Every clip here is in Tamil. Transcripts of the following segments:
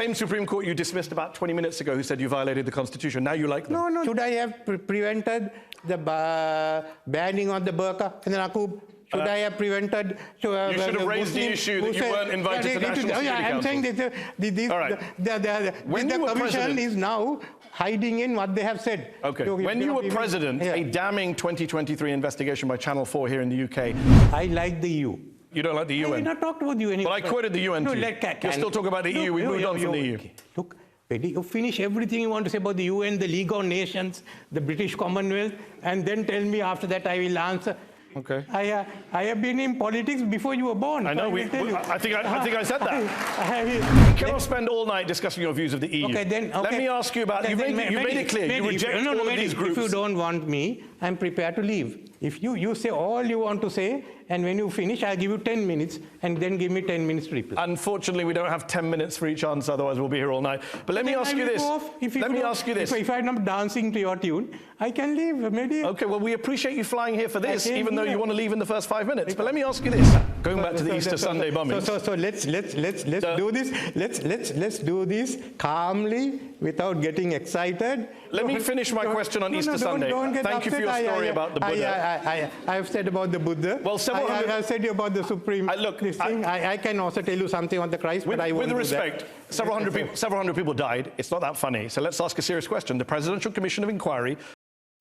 same Supreme Court you dismissed about 20 minutes ago who said you violated the Constitution. Now you like them. No, no. Should I have pre- prevented the ba- banning on the burqa and the Naqub? Should I have prevented? So, uh, You should have the raised the issue that you weren't invited Yeah, to they- National they- oh, yeah, I'm saying that the, the, this, All right. the, the, the, When the commission president- is now hiding in what they have said. Okay. So When you were even- president, Yeah. a damning 2023 investigation by Channel 4 here in the UK. I like the EU. You don't like the UN? I did not talk about the UN. Well, I quoted the UN No, you. let, ca- You're still talking about the EU. We moved on from the EU. okay. Look, you finish everything you want to say about the UN, the League of Nations, the British Commonwealth, and then tell me after that I will answer. Okay. I, uh, I have been in politics before you were born. I know, so we- will we- I think I- I think I said that. I, I You cannot spend all night discussing your views of the EU. Okay, then. Okay. Let me ask you about. Then- You made, then you made it clear. You Mehdi, if- reject no, no, all of Mehdi, these If you don't want me, I'm prepared to leave. If you, you say all you want to say, and when you finish, I'll give you 10 minutes, and then give me 10 minutes to reply. Unfortunately, we don't have 10 minutes for each answer, otherwise we'll be here all night. But let me ask you this. go off. If Let me ask you this. If, I'm not dancing to your tune, I can leave. Maybe. Okay, well, we appreciate you flying here for this, even though you want to leave in the first five minutes. But let me ask you this. Going back to the Easter Sunday so- So, so let's let's let's let's do this. Let's let's let's do this calmly without getting excited. Let me finish my question on Easter don't- Sunday. Thank you for your. I- story I- about the I- Buddha. I, I, I, have said about the Buddha. Well, several I, hundred- I, have said about the Supreme. I- look, this I- thing. I, I can also tell you something on the Christ, With, but I won't with do respect, that. several hundred, people, several hundred people died. It's not that funny. So let's ask a serious question. The Presidential Commission of Inquiry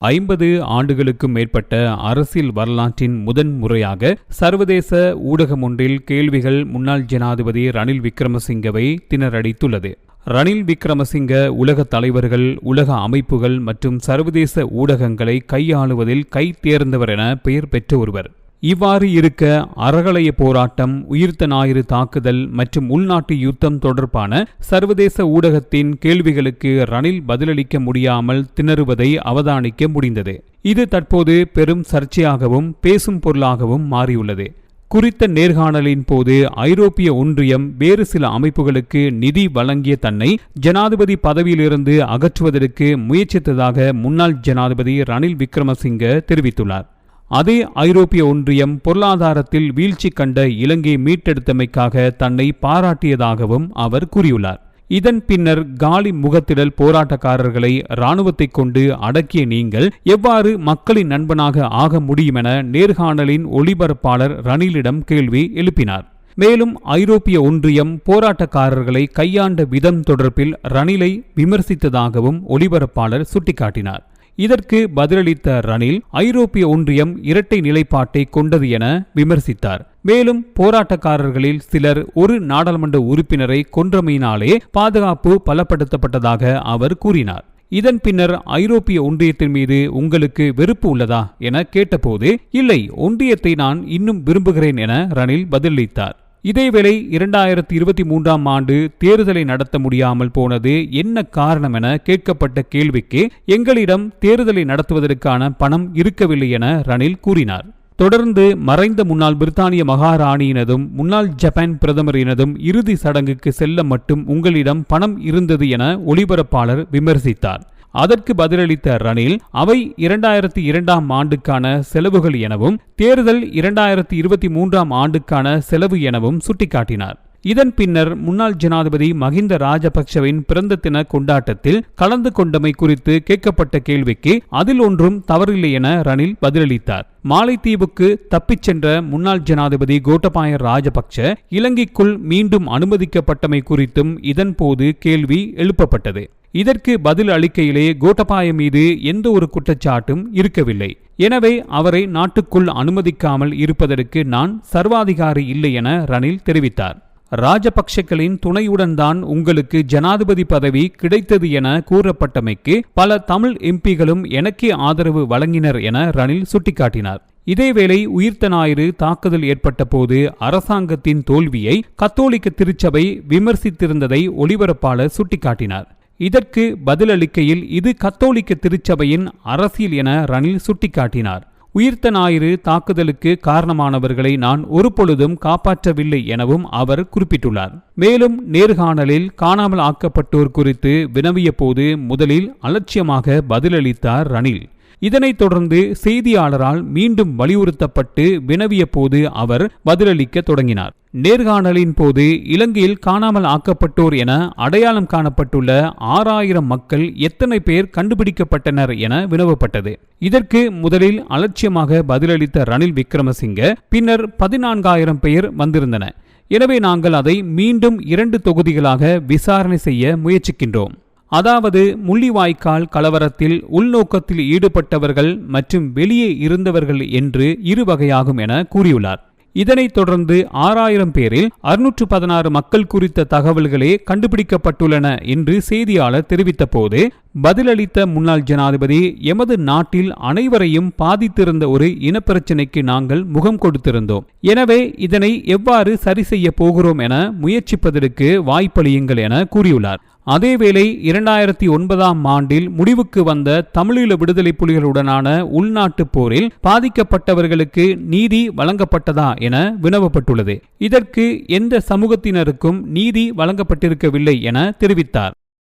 ஐம்பது ஆண்டுகளுக்கும் மேற்பட்ட அரசியல் வரலாற்றின் முதன் முறையாக சர்வதேச ஊடகம் ஒன்றில் கேள்விகள் முன்னாள் ஜனாதிபதி ரணில் விக்ரமசிங்கவை திணறடித்துள்ளது ரணில் விக்ரமசிங்க உலக தலைவர்கள் உலக அமைப்புகள் மற்றும் சர்வதேச ஊடகங்களை கையாளுவதில் கை தேர்ந்தவர் என பெயர் பெற்ற ஒருவர். இவ்வாறு இருக்க அறகலைய போராட்டம் உயிர்த்த ஞாயிறு தாக்குதல் மற்றும் உள்நாட்டு யுத்தம் தொடர்பான சர்வதேச ஊடகத்தின் கேள்விகளுக்கு ரணில் பதிலளிக்க முடியாமல் திணறுவதை அவதானிக்க முடிந்தது. இது தற்போது பெரும் சர்ச்சையாகவும் பேசும் பொருளாகவும் மாறியுள்ளது. குறித்த நேர்காணலின் போது ஐரோப்பிய ஒன்றியம் வேறு சில அமைப்புகளுக்கு நிதி வழங்கிய தன்னை ஜனாதிபதி பதவியிலிருந்து அகற்றுவதற்கு முயற்சித்ததாக முன்னாள் ஜனாதிபதி ரணில் விக்ரமசிங்க தெரிவித்துள்ளார். அதே ஐரோப்பிய ஒன்றியம் பொருளாதாரத்தில் வீழ்ச்சி கண்ட இலங்கை மீட்டெடுத்தமைக்காக தன்னை பாராட்டியதாகவும் அவர் கூறியுள்ளார். இதன் பின்னர் காலி முகத்திடல் போராட்டக்காரர்களை இராணுவத்தைக் கொண்டு அடக்கிய நீங்கள் எவ்வாறு மக்களின் நண்பனாக ஆக முடியுமென நேர்காணலின் ஒளிபரப்பாளர் ரணிலிடம் கேள்வி எழுப்பினார். மேலும் ஐரோப்பிய ஒன்றியம் போராட்டக்காரர்களை கையாண்ட விதம் தொடர்பில் ரணிலை விமர்சித்ததாகவும் ஒளிபரப்பாளர் சுட்டிக்காட்டினார். இதற்கு பதிலளித்த ரணில் ஐரோப்பிய ஒன்றியம் இரட்டை நிலைப்பாட்டை கொண்டது என விமர்சித்தார். மேலும் போராட்டக்காரர்களில் சிலர் ஒரு நாடாளுமன்ற உறுப்பினரை கொன்றமையினாலே பாதுகாப்பு பலப்படுத்தப்பட்டதாக அவர் கூறினார். இதன் பின்னர் ஐரோப்பிய ஒன்றியத்தின் மீது உங்களுக்கு வெறுப்பு உள்ளதா என கேட்டபோது இல்லை ஒன்றியத்தை நான் இன்னும் விரும்புகிறேன் என ரணில் பதிலளித்தார். இதேவேளை இரண்டாயிரத்தி இருபத்தி மூன்றாம் ஆண்டு தேர்தலை நடத்த முடியாமல் போனது என்ன காரணம் என கேட்கப்பட்ட கேள்விக்கு எங்களிடம் தேர்தலை நடத்துவதற்கான பணம் இருக்கவில்லை என ரணில் கூறினார். தொடர்ந்து மறைந்த முன்னாள் பிரித்தானிய மகாராணியினதும் முன்னாள் ஜப்பான் பிரதமரினதும் இறுதி சடங்குக்கு செல்ல மட்டும் உங்களிடம் பணம் இருந்தது என ஒளிபரப்பாளர் விமர்சித்தார். அதற்கு பதிலளித்த ரணில் அவை இரண்டாயிரத்தி இரண்டாம் ஆண்டுக்கான செலவுகள் எனவும் தேர்தல் இரண்டாயிரத்தி இருபத்தி மூன்றாம் ஆண்டுக்கான செலவு எனவும் சுட்டிக்காட்டினார். இதன் பின்னர் முன்னாள் ஜனாதிபதி மஹிந்த ராஜபக்சவின் பிறந்த தின கொண்டாட்டத்தில் கலந்து கொண்டமை குறித்து கேட்கப்பட்ட கேள்விக்கு அதில் ஒன்றும் தவறில்லை என ரணில் பதிலளித்தார். மாலைத்தீவுக்கு தப்பிச் சென்ற முன்னாள் ஜனாதிபதி கோட்டபாய ராஜபக்ச இலங்கைக்குள் மீண்டும் அனுமதிக்கப்பட்டமை குறித்தும் இதன்போது கேள்வி எழுப்பப்பட்டது. இதற்கு பதில் அளிக்கையிலே கோட்டபாய மீது எந்த ஒரு குற்றச்சாட்டும் இருக்கவில்லை. எனவே அவரை நாட்டுக்குள் அனுமதிக்காமல் இருப்பதற்கு நான் சர்வாதிகாரி இல்லை என ரணில் தெரிவித்தார். ராஜபக்ஷக்களின் துணையுடன் தான் உங்களுக்கு ஜனாதிபதி பதவி கிடைத்தது என கூறப்பட்டமைக்கு பல தமிழ் எம்பிகளும் எனக்கே ஆதரவு வழங்கினர் என ரணில் சுட்டிக்காட்டினார். இதேவேளை உயிர்த்த ஞாயிறு தாக்குதல் ஏற்பட்ட போது அரசாங்கத்தின் தோல்வியை கத்தோலிக்க திருச்சபை விமர்சித்திருந்ததை ஒளிபரப்பாளர் சுட்டிக்காட்டினார். இதற்கு பதிலளிக்கையில் இது கத்தோலிக்க திருச்சபையின் அரசியல் என ரணில் சுட்டிக்காட்டினார். உயிர்த்த ஞாயிறு தாக்குதலுக்கு காரணமானவர்களை நான் ஒருபொழுதும் காப்பாற்றவில்லை எனவும் அவர் குறிப்பிட்டுள்ளார். மேலும் நேர்காணலில் காணாமல் ஆக்கப்பட்டோர் குறித்து வினவிய போது முதலில் அலட்சியமாக பதிலளித்தார் ரணில். இதனைத் தொடர்ந்து செய்தியாளரால் மீண்டும் வலியுறுத்தப்பட்டு வினவிய போது அவர் பதிலளிக்க தொடங்கினார். நேர்காணலின் போது இலங்கையில் காணாமல் ஆக்கப்பட்டோர் என அடையாளம் காணப்பட்டுள்ள ஆறாயிரம் மக்கள் எத்தனை பேர் கண்டுபிடிக்கப்பட்டனர் என வினவப்பட்டது. இதற்கு முதலில் அலட்சியமாக பதிலளித்த ரணில் விக்ரமசிங்க பின்னர் பதினான்காயிரம் பேர் வந்திருந்தன எனவே நாங்கள் அதை மீண்டும் இரண்டு தொகுதிகளாக விசாரணை செய்ய முயற்சிக்கின்றோம். அதாவது முள்ளிவாய்க்கால் கலவரத்தில் உள்நோக்கத்தில் ஈடுபட்டவர்கள் மற்றும் வெளியே இருந்தவர்கள் என்று இரு வகையாகும் என கூறியுள்ளார். இதனைத் தொடர்ந்து ஆறாயிரம் பேரில் அறுநூற்று பதினாறு மக்கள் குறித்த தகவல்களே கண்டுபிடிக்கப்பட்டுள்ளன என்று செய்தியாளர் தெரிவித்த போது பதிலளித்த முன்னாள் ஜனாதிபதி எமது நாட்டில் அனைவரையும் பாதித்திருந்த ஒரு இனப்பிரச்சினைக்கு நாங்கள் முகம் கொடுத்திருந்தோம். எனவே இதனை எவ்வாறு சரி செய்ய போகிறோம் என முயற்சிப்பதற்கு வாய்ப்பளியுங்கள் என கூறியுள்ளார். அதேவேளை இரண்டாயிரத்தி ஒன்பதாம் ஆண்டில் முடிவுக்கு வந்த தமிழீழ விடுதலை புலிகளுடனான உள்நாட்டுப் போரில் பாதிக்கப்பட்டவர்களுக்கு நீதி வழங்கப்பட்டதா என வினவப்பட்டுள்ளது. இதற்கு எந்த சமூகத்தினருக்கும் நீதி வழங்கப்பட்டிருக்கவில்லை என தெரிவித்தார்.